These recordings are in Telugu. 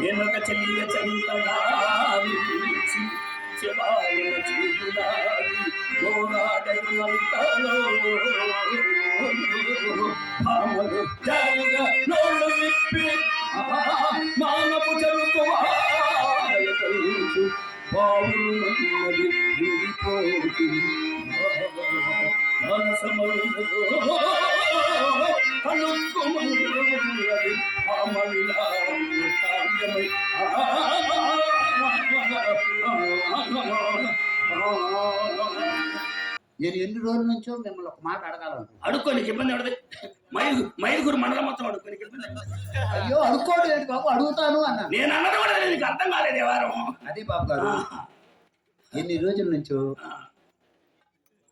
వెనుక చెల్లియ చరితగాని శివాలయ చూడాలి గోరాడైనంతలో భావలు జాలిగా నోళ్ళు విప్పి మానపు చెరుకు పావులు విడిపోతుంది మనసమందు అనుకుమందు నేను ఎన్ని రోజుల నుంచో మిమ్మల్ని ఒక మాట అడగాలనుకుంటున్నాను. అడుక్కో నీకు ఇబ్బంది పడదు మైలు మైలుగురు మండలం మొత్తం అడుక్కో నీకు ఇబ్బంది. అయ్యో అడుక్కోడు ఏంటి బాబు? అడుగుతాను అన్నాను నేను అన్నది కూడా నీకు అర్థం కాలేదు వారం అదే బాబు గారు ఎన్ని రోజుల నుంచో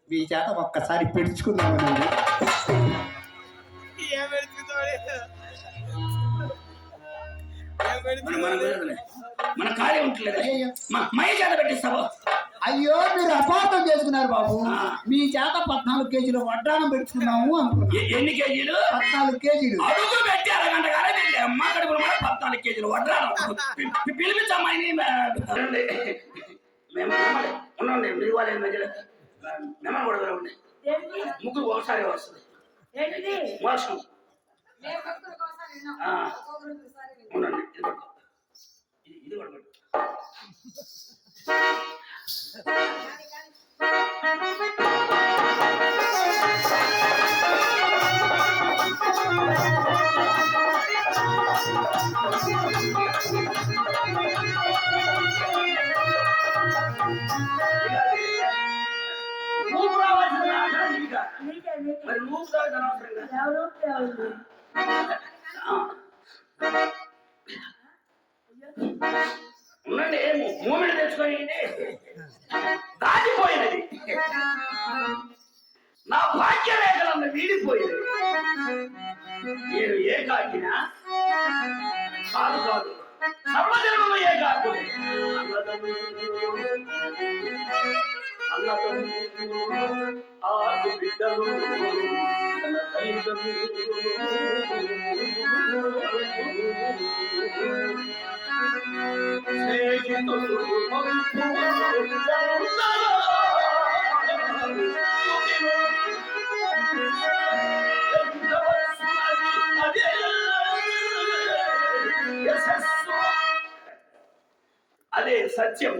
మీ చేత ఒక్కసారి పెడుచుకుందామనండి మన మన ఖాళీ ఉంటలేదు. మై చేత పెట్టిస్తావు? అయ్యో మీరు అపార్థం చేసుకున్నారు బాబు. మీ చేత పద్నాలుగు కేజీలు వడ్డానం పెట్టుకున్నాము అనుకున్నాను. ఎ- ఎన్ని కేజీలు? పద్నాలుగు కేజీలు. అడుగు పెట్టి అరగంట కాలేదు అమ్మ కడుపులో మన పద్నాలుగు కేజీలు వడ్రాను పిలిపించమ్మాయిని. మేము. ఉండండి. మీరు వాళ్ళ మధ్యలో కూడా? ముగ్గురు ఒకసారి వస్తుంది? మోసం మేము మరి నువ్వు రావాల్సిన అవసరం కదా ఎవరు? ఎవరు? ఉండండి మూమెంట్ తెచ్చుకోండి దాటిపోయినది నా భాగ్య భాగ్యరేఖలన్న వీడిపోయింది నేను ఏ కాకినా కాదు కాదు. సర్వజన్మలో ఏ కాకు అన్నదమ్ములు ఆకు బిడ్డలు. తన అదే సత్యం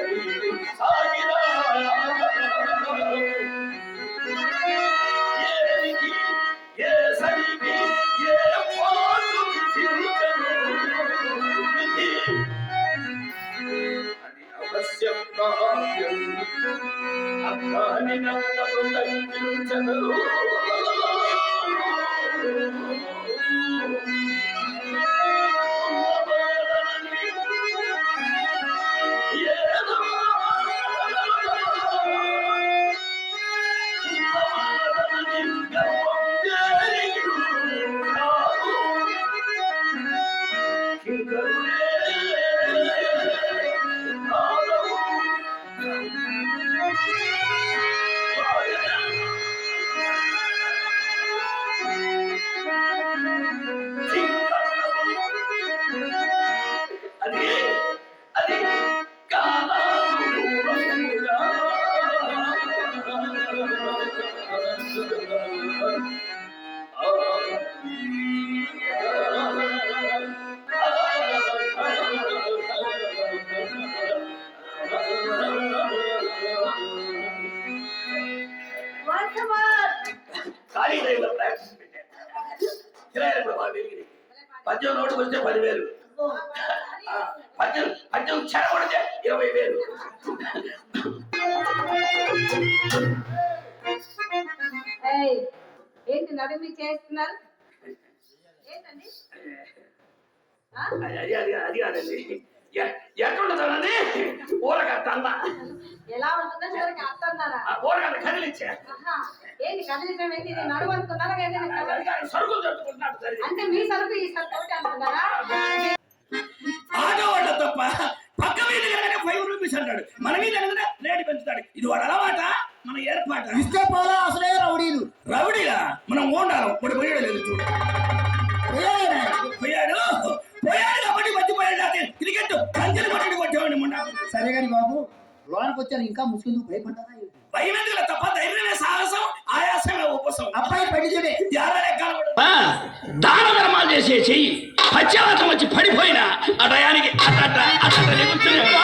Yeah. పద్యం పద్యం చెడగొడితే ఇరవై వేలు. ఏంటి నడుమి చేస్తున్నారు? ఏంటండి? అది అది అది కాదండి. ఎ- ఎట్లుంటుందండి ఊరగట్ట అన్న ఎలా ఉంటుందో చివరికి అర్థన్నారా ఆ ఊరగట్ట కదిలిచ్చా ఏంటి కదిలించడం ఏంటి? ఇది నడుము అనుకున్నారా? సరుకులు అంటే మీ సరుకు ఈ సరుకు ఆటోవాళ్ళ తప్ప పక్క మీద కనుక ఫైవ్ రూపీస్ అంటాడు. మన మీద కనుక రేటు పెంచుతాడు. ఇది వాడు అలవాట? మన ఏర్పాట? ఇస్తే పోలా అసలే రౌడీలు. రౌడీగా మనం ఓండాలం. ఇప్పుడు పోయాడు లేదు చూడు. పోయాడే. పోయాడు? కాబట్టి మర్చిపోయాడు అదే క్రికెట్ కంచెలు కొట్టడి కొట్టేవాడిని మొన్న. సరే కానీ బాబు లోనికి వచ్చాను ఇంకా ముసుగుందుకు భయపడ్డారా? భయం ఎందుకు తప్ప ధైర్యమే సాహసం ఆయాసమే ఉపసం. అబ్బాయి పెళ్ళి దాన ధర్మాలు చేసే చెయ్యి. పశ్చాత్తం వచ్చి పడిపోయినా ఆ టయానికి అట్ట అట్ట కూర్చునే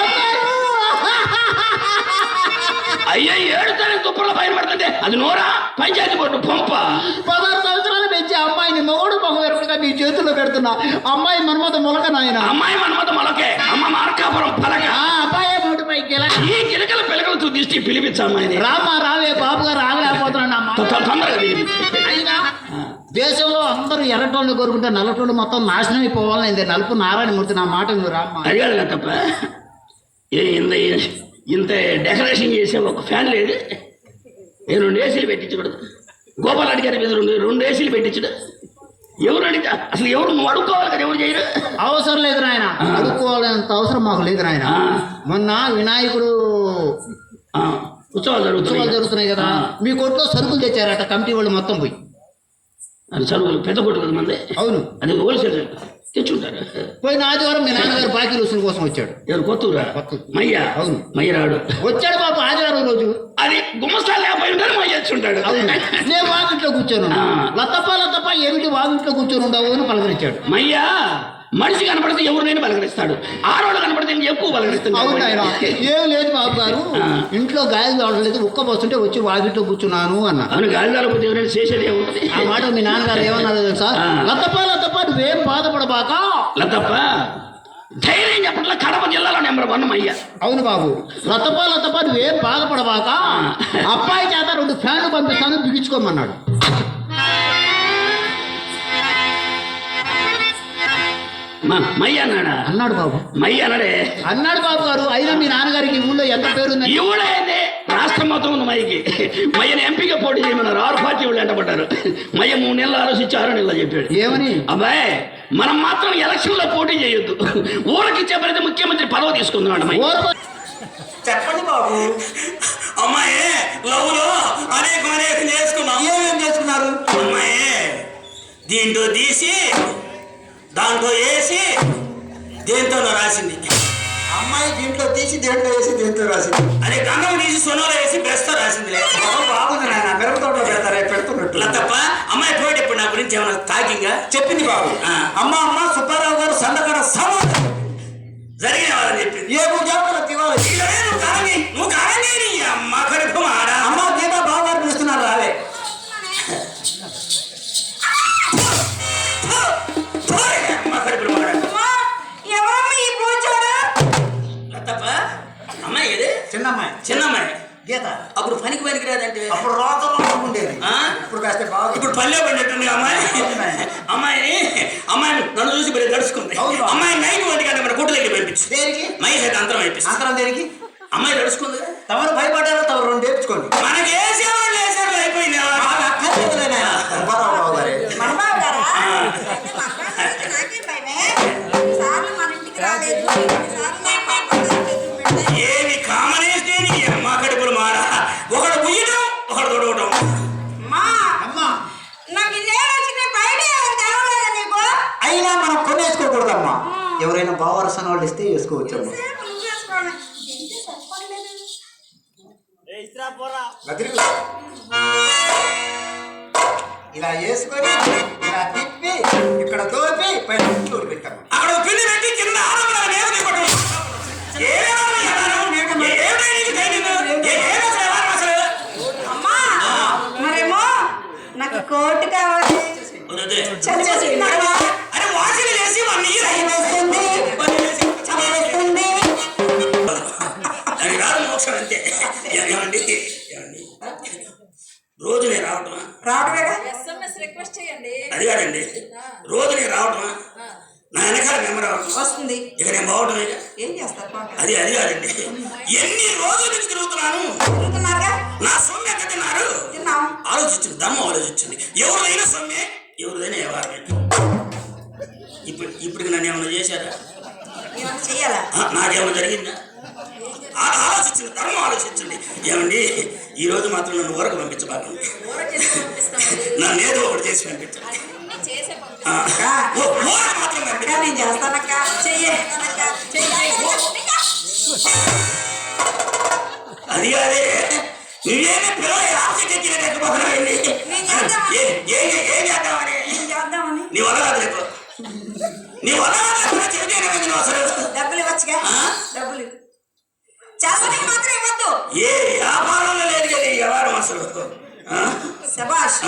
అయ్యా తుప్పల్లో పైన పడుతుంటే అది నోరా? పంచాయతీ బోర్డు పంప. పదహారు సంవత్సరాలు పెంచి అమ్మాయిని మొగడు మగ ఎరుపుగా మీ చేతుల్లో పెడుతున్నా. అమ్మాయి మన్మత మొలక నాయన. అమ్మాయి మనమత మొలకే. అమ్మ మార్కాపురం పలక. ఆ అబ్బాయి పైకి ఎలా ఈ గిలకల పిలకలతో దిష్టి పిలిపించు అమ్మాయిని. రామా రావే బాబు గారు తొ- తొందరగా దేశంలో అందరూ ఎర్రటోళ్ళు కోరుకుంటే నల్లటోళ్ళు మొత్తం నాశనం అయిపోవాలని ఇది నలుపు నారాయణమూర్తి నా మాట నువ్వు అడిగాడు తప్ప ఇంత ఇంత డెకరేషన్ చేసే ఒక ఫ్యాన్ లేదు. ఏ రెండు ఏసీలు పెట్టించకూడదు. గోపాల్ అడిగారు మీద రెండు రెండు ఏసీలు పెట్టించడు. ఎవరు అడిగా అసలు ఎవరు నువ్వు అడుక్కోవాలి కదా ఎవరు చేయరు. అవసరం లేదు నాయన. అడుక్కోవాలంత అవసరం మాకు లేదు నాయన. మొన్న వినాయకుడు ఉత్సవాలు ఉత్సవాలు జరుగుతున్నాయి జరుగుతున్నాయి కదా. మీ కొట్లో సరుకులు తెచ్చారట కమిటీ వాళ్ళు మొత్తం పోయి. అది చదువులు పెద్ద కొట్టు కదా మంది. అవును. అది హోల్సేల్ తెచ్చుంటారు. పోయిన ఆదివారం మీ నాన్నగారు బాకీ రుసుల కోసం వచ్చాడు. ఎవరు? కొత్తూరా. మయ్య? అవును. మయ్య రాడు వచ్చాడు బాబు ఆదివారం రోజు. అది గుమ్మస్తా లేకపోయి ఉంటారు మయ్య వచ్చుంటాడు నేను వాకిట్లో కూర్చొని. లతప్ప లతప్ప ఏమిటి వాకిట్లో కూర్చొని ఉండవు అని పలకరించాడు. మయ్యా మనిషి కనపడితే ఎవరినైనా పలకరిస్తాడు ఆడవాళ్ళు కనపడితే ఎక్కువ అవును ఆయన ఏం లేదు బాబు గారు. ఇంట్లో గాయాలు కావడం ఉక్క పోస్తుంటే వచ్చి వాకిట్లో కూర్చున్నాను అన్న. అవును గాలి కాలపోతే ఎవరైనా చేసేది ఏముంటుంది? ఆ మాట మీ నాన్నగారు ఏమన్నారు తెలుసా. లతప్ప లతప్ప నువ్వేం బాధపడబాక. లతప్ప ధైర్యం చెప్పట్ల కడప జిల్లాలో నెంబర్ వన్ మయ్య. అవును బాబు. లతప్ప లతప్ప నువ్వేం బాధపడబాక. అబ్బాయి చేత రెండు ఫ్యాన్లు పంపిస్తాను బిగించుకోమన్నాడు. మయ్య అన్నాడా? అన్నాడు బాబు. మయ్య అన్నాడే. అన్నాడు బాబు గారు అయినా మీ నాన్నగారికి ఊళ్ళో ఎంత పేరుందని ఇవుడైంది రాష్ట్రం మొత్తం ఉంది మయ్యకి. మయ్యని ఎంపీగా పోటీ చేయమన్నారు. ఆరు పార్టీ వాళ్ళు ఎంటపడ్డారు మయ్య మూడు నెలలు ఆలోచించి ఆరు నెలలు చెప్పాడు. ఏమని? అబ్బాయి మనం మాత్రం ఎలక్షన్లో పోటీ చేయొద్దు. ఊరికి చెప్పలేదు ముఖ్యమంత్రి పదవి తీసుకుందాం చెప్పండి బాబు. అమ్మాయి లవ్లో అనేక అనేక చేసుకున్నాం. ఏమేం చేసుకున్నారు? అమ్మాయి దీంట్లో తీసి దాంట్లో వేసి దేంతో రాసింది. అమ్మాయి దీంట్లో తీసి దేంట్లో వేసి దేంట్లో రాసింది? అదే గంగం తీసి సొనలో వేసి బెస్తో రాసిందిలే. బాబు బాగుంది నాయన మిరప తోటలో పెడతారే పెడుతున్నట్టు. లతప్ప అమ్మాయి పోయేటప్పుడు ఇప్పుడు నా గురించి ఏమైనా తాకింగా చెప్పింది బాబు. అమ్మ అమ్మ సుబ్బారావు గారు సందకడ సమాధానం జరిగిన వాళ్ళని చెప్పింది. ఏ ఇవ్వాలి ఇలానే నువ్వు కాని నువ్వు కాని అమ్మ కడుపు మాడ. గీత. అప్పుడు పనికి పనికి రాదంటే అప్పుడు రోతలో ఉండేది? ఇప్పుడు కాస్త బాగా. ఇప్పుడు పల్లె పడినట్టుంది అమ్మాయి? అమ్మాయిని అమ్మాయిని నన్ను చూసి మరి బా. అమ్మాయి నైట్ వంటి కంటే మన కుట్లకి పంపించు. దేనికి? మహేష్ అయితే అంతరం అయిపోయింది అంతరం దేనికి? అమ్మాయి తడుచుకుంది. తమరు భయపడ్డారో ఎవరైనా బావరసన వాళ్ళు ఇస్తే గదిరిగు. ఇలా వేసుకొని ఇలా తిప్పి ఇక్కడ దోపి పైన చూడు పెట్టాము అక్కడ పిల్లి పెట్టి కింద నీకు మరేమో? కోటు కావాలి. వద్దు. రోజు నేను రావటమా? రావడమేగా ఎస్ఎంఎస్ రిక్వెస్ట్ చేయండి. అది కాదండి. రోజు నేను రావటమా? నా వెనకాల మేము రావటం వస్తుంది. ఇక నేను పోవటమే ఏం చేస్తారు అది కాదండి. ఎన్ని రోజుల నుంచి తిరుగుతున్నాను? నా సొమ్మె ఎక్కడ తిన్నారు? తిన్నాం. ఆలోచించింది ధర్మం ఆలోచించింది ఎవరిదైనా సొమ్మే ఎవరిదైనా వ్యవహారమే. ఇప్పుడు ఇప్పటికి నన్ను ఏమైనా చేశారా? నాకేమైనా జరిగిందా? ఆలోచించండి ధర్మం ఆలోచించండి. ఏమండి ఈ రోజు మాత్రం నన్ను ఊరకు పంపించబాకండి. పంపిస్తామండి. నన్ను ఏదో ఒకటి చేసి పంపించండి. నేను చేస్తానక్క. అది కాదే నువ్వేమి పిల్లలు ఎక్కినట్టుపోతున్నావండి నేను చేద్దామా? ఏం ఏం ఏం చేద్దామని నేను చేద్దామని నీ వల్ల కాదు రేపు నీ వల్ల డబ్బులు ఇవ్వచ్చుగా? డబ్బులు. చేస్తానికి మాత్రం ఇవ్వద్దు. ఏ వ్యాపారంలో లేదు కదా ఈ వ్యవహారం అసలు? శబాష్.